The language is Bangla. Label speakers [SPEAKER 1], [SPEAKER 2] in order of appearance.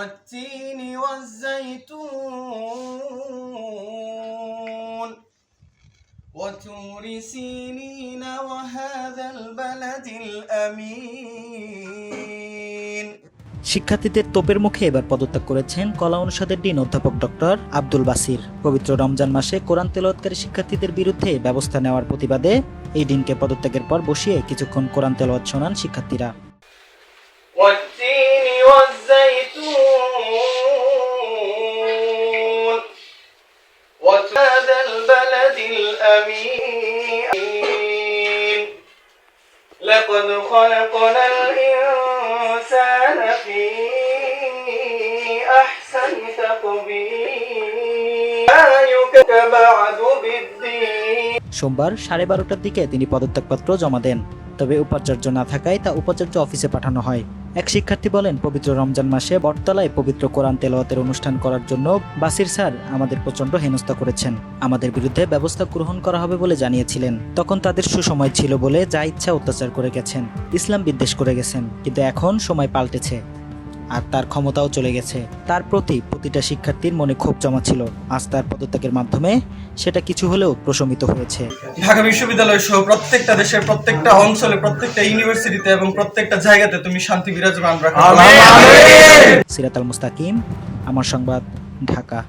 [SPEAKER 1] والتين والزيتون وتور سينين وهذا البلد الأمين
[SPEAKER 2] শিক্ষার্থীদের তোপের মুখে এবার পদত্যাগ করেছেন কলা অনুষদের ডিন অধ্যাপক ডক্টর আব্দুল বাসির পবিত্র রমজান মাসে কোরআন তেলাওয়াতকারী শিক্ষার্থীদের বিরুদ্ধে ব্যবস্থা নেওয়ার প্রতিবাদে এই দিনকে পদত্যাগের পর বসিয়ে কিছুক্ষণ কোরআন তেলাওয়াত শোনান শিক্ষার্থীরা
[SPEAKER 1] لقد خلقنا الإنسان في أحسن تقويم ما يكتب بعد بالدين
[SPEAKER 2] সোমবার সাড়ে বারোটার দিকে তিনি পদত্যাগপত্র জমা দেন তবে উপাচার্য না থাকায় তা উপাচার্য অফিসে পাঠানো হয় এক শিক্ষার্থী বলেন, পবিত্র রমজান মাসে বটতলায় পবিত্র কোরআন তেলাওয়াতের অনুষ্ঠান করার জন্য বাসির স্যার আমাদের প্রচণ্ড হেনস্থা করেছেন। আমাদের বিরুদ্ধে ব্যবস্থা গ্রহণ করা হবে বলে জানিয়েছিলেন। তখন তাদের সুসময় ছিল বলে যা ইচ্ছা অত্যাচার করে গেছেন। ইসলাম বিদ্বেষ করে গেছেন, কিন্তু এখন সময় পাল্টেছে। আর তার ক্ষমতাও চলে গেছে। তার প্রতি প্রতিটা শিক্ষার্থীর মনে ক্ষোভ জমা ছিল আজ তার পদত্যাগের মাধ্যমে সেটা কিছু হলেও প্রশমিত হয়েছে।
[SPEAKER 3] ঢাকা বিশ্ববিদ্যালয় সহ প্রত্যেকটা দেশের প্রত্যেকটা অঞ্চলে প্রত্যেকটা ইউনিভার্সিটিতে এবং প্রত্যেকটা জায়গাতে তুমি শান্তি বিরাজমান রাখো।
[SPEAKER 2] সিরাতাল মুস্তাকিম আমার সংবাদ ঢাকা।